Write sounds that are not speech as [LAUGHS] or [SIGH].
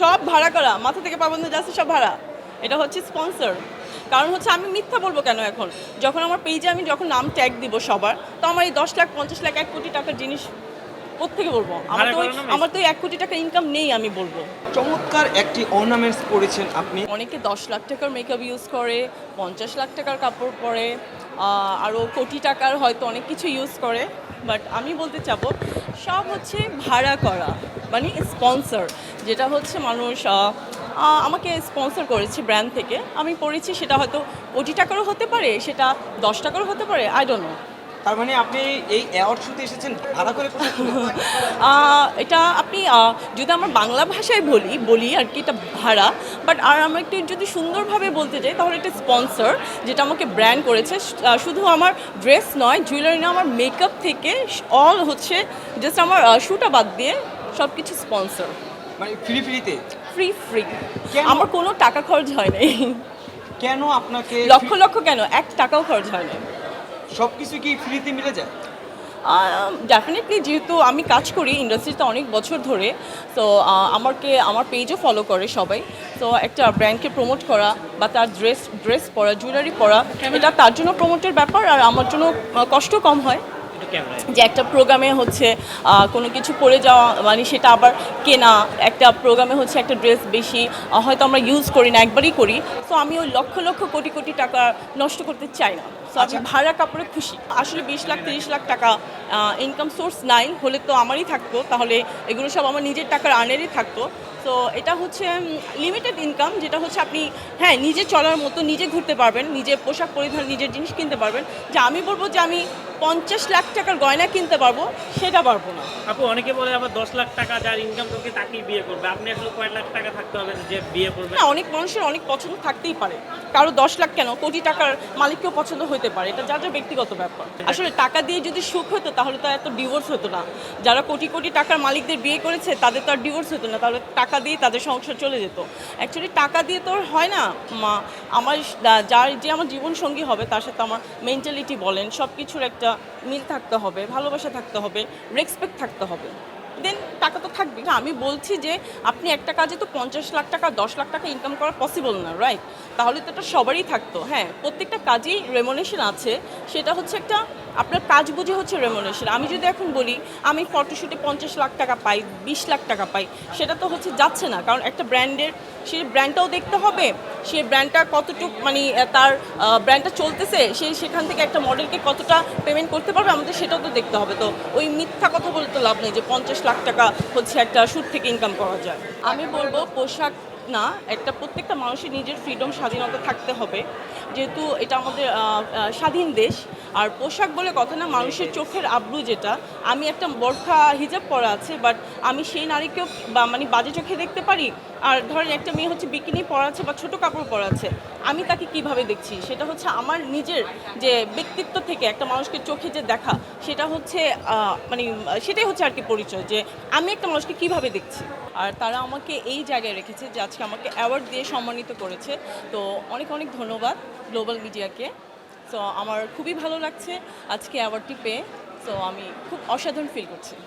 সব ভাড়া করা মাথা থেকে পাবন্ধ যাচ্ছে সব ভাড়া। এটা হচ্ছে স্পন্সর কারণ হচ্ছে আমি মিথ্যা বলব কেন এখন? যখন আমার পেজে আমি যখন নাম ট্যাগ দিব সবার তো আমার এই দশ লাখ পঞ্চাশ লাখ এক কোটি টাকার জিনিস কোথেকে বলব? আমার তো আমার তো এক কোটি টাকার ইনকাম নেই আমি বলব। চমৎকার একটি অর্নামেন্টস পরেছেন আপনি। অনেকে দশ লাখ টাকার মেকআপ ইউজ করে পঞ্চাশ লাখ টাকার কাপড় পরে আরও কোটি টাকার হয়তো অনেক কিছু ইউজ করে। বাট আমি বলতে চাবো সব হচ্ছে ভাড়া করা মানে স্পন্সর যেটা হচ্ছে মানুষ আমাকে স্পন্সর করেছে ব্র্যান্ড থেকে। আমি পড়েছি সেটা হয়তো কোটি টাকারও হতে পারে সেটা দশ টাকারও হতে পারে আই ডোন্ট নো তার মানে আপনি এই অ্যাওয়ার্ড শুতে এসেছেন ভাড়া করে [LAUGHS] এটা আপনি যদি আমরা বাংলা ভাষায় বলি বলি আর কি এটা ভাড়া। বাট আর আমরা একটু যদি সুন্দরভাবে বলতে যাই তাহলে একটা স্পন্সর যেটা আমাকে ব্র্যান্ড করেছে। শুধু আমার ড্রেস নয় জুয়েলারি না আমার মেকআপ থেকে অল হচ্ছে জাস্ট আমার শ্যুটা বাদ দিয়ে সব কিছু স্পন্সর মানে ফ্রি ফ্রিতে ফ্রি ফ্রি কেন? আমার কোনো টাকা খরচ হয় নাই। কেন আপনাকে লক্ষ লক্ষ কেন? এক টাকাও খরচ হয় নাই। সব কিছু কি ফ্রিতে মিলে যায়? ডেফিনেটলি যেহেতু আমি কাজ করি ইন্ডাস্ট্রিতে অনেক বছর ধরে তো আমাকে আমার পেজও ফলো করে সবাই। তো একটা ব্র্যান্ডকে প্রমোট করা বা তার ড্রেস ড্রেস পরা জুয়েলারি পরা এটা তার জন্য প্রমোটের ব্যাপার আর আমার জন্য আহ, কষ্ট কম হয়। যে একটা প্রোগ্রামে হচ্ছে কোনো কিছু পরে যাওয়া মানে সেটা আবার কেনা, একটা প্রোগ্রামে হচ্ছে একটা ড্রেস বেশি হয়তো আমরা ইউজ করি না, একবারই করি। তো আমি ওই লক্ষ লক্ষ কোটি কোটি টাকা নষ্ট করতে চাই না। তো আমি ভাড়া কাপড়ে খুশি। আসলে বিশ লাখ তিরিশ লাখ টাকা ইনকাম সোর্স নাই হলে তো আমারই থাকতো। তাহলে এগুলো সব আমার নিজের টাকার আর্নেরই থাকতো। তো এটা হচ্ছে লিমিটেড ইনকাম যেটা হচ্ছে আপনি হ্যাঁ নিজে চলার মতো নিজে ঘুরতে পারবেন নিজে পোশাক পরিধান নিজের জিনিস কিনতে পারবেন। যে আমি বলব যে আমি পঞ্চাশ লাখ টাকার গয়না কিনতে পারব সেটা পারব না। আপু অনেকে বলে আবার দশ লাখ টাকা যার ইনকাম করবে তাকেই বিয়ে করবে। আপনি আসলে কয়েক লাখ টাকা থাকতে হবে যে বিয়ে করবে? না অনেক মানুষের অনেক পছন্দ থাকতেই পারে। কারও দশ লাখ কেন? কোটি টাকার মালিককেও পছন্দ হতে পারে। এটা যা যা ব্যক্তিগত ব্যাপার। আসলে টাকা দিয়ে যদি সুখ হতো, তাহলে তো এত ডিভোর্স হতো না। যারা কোটি কোটি টাকার মালিকদের বিয়ে করেছে, তাদের তো আর ডিভোর্স হতো না। তাহলে টাকা দিয়ে তাদের সংসার চলে যেত। অ্যাকচুয়ালি টাকা দিয়ে তো হয় না, মা। আমার যার যে আমার জীবন সঙ্গী হবে, তার সাথে আমার মেন্টালিটি বলেন সব কিছুর একটা মিল থাকতে হবে, ভালোবাসা থাকতে হবে রেসপেক্ট থাকতে হবে। দেন টাকা তো থাকবে আমি বলছি যে আপনি একটা কাজে তো পঞ্চাশ লাখ টাকা, দশ লাখ টাকা ইনকাম করা পসিবল না রাইট তাহলে তো এটা সবারই থাকতো। হ্যাঁ প্রত্যেকটা কাজেই রেমোনেশন আছে। সেটা হচ্ছে একটা আপনার কাজ বুঝে হচ্ছে রেমোনেশন আমি যদি এখন বলি, আমি ফটোশ্যুটে পঞ্চাশ লাখ টাকা পাই, বিশ লাখ টাকা পাই, সেটা তো হচ্ছে যাচ্ছে না। কারণ একটা ব্র্যান্ডের সেই ব্র্যান্ডটাও দেখতে হবে সেই ব্র্যান্ডটা কতটুক মানে তার ব্র্যান্ডটা চলতেছে, সে সেখান থেকে একটা মডেলকে কতটা পেমেন্ট করতে পারবে আমাদের সেটাও তো দেখতে হবে। তো ওই মিথ্যা কথা বলে তো লাভ নেই যে পঞ্চাশ লাখ টাকা হচ্ছে একটা সুদ থেকে ইনকাম করা যায়। আমি বলব পোশাক না, একটা প্রত্যেকটা মানুষের নিজের ফ্রিডম স্বাধীনতা থাকতে হবে। যেহেতু এটা আমাদের স্বাধীন দেশ, আর পোশাক বলে কথা না, মানুষের চোখের আব্রু যেটা। আমি একটা বরখা, হিজাব পরা আছে বাট আমি সেই নারীকেও মানে বাজে চোখে দেখতে পারি। আর ধরেন একটা মেয়ে হচ্ছে বিকিনি পরা আছে বা ছোট কাপড় পরা আছে। আমি তাকে কীভাবে দেখছি? সেটা হচ্ছে আমার নিজের যে ব্যক্তিত্ব থেকে একটা মানুষকে চোখে যে দেখা, সেটা হচ্ছে মানে সেটাই হচ্ছে আর কি পরিচয় যে আমি একটা মানুষকে কীভাবে দেখছি। আর তারা আমাকে এই জায়গায় রেখেছে যে আজকে আমাকে অ্যাওয়ার্ড দিয়ে সম্মানিত করেছে। তো অনেক অনেক ধন্যবাদ গ্লোবাল মিডিয়াকে তো আমার খুবই ভালো লাগছে আজকে অ্যাওয়ার্ডটি পেয়ে। তো আমি খুব অসাধারণ ফিল করছি।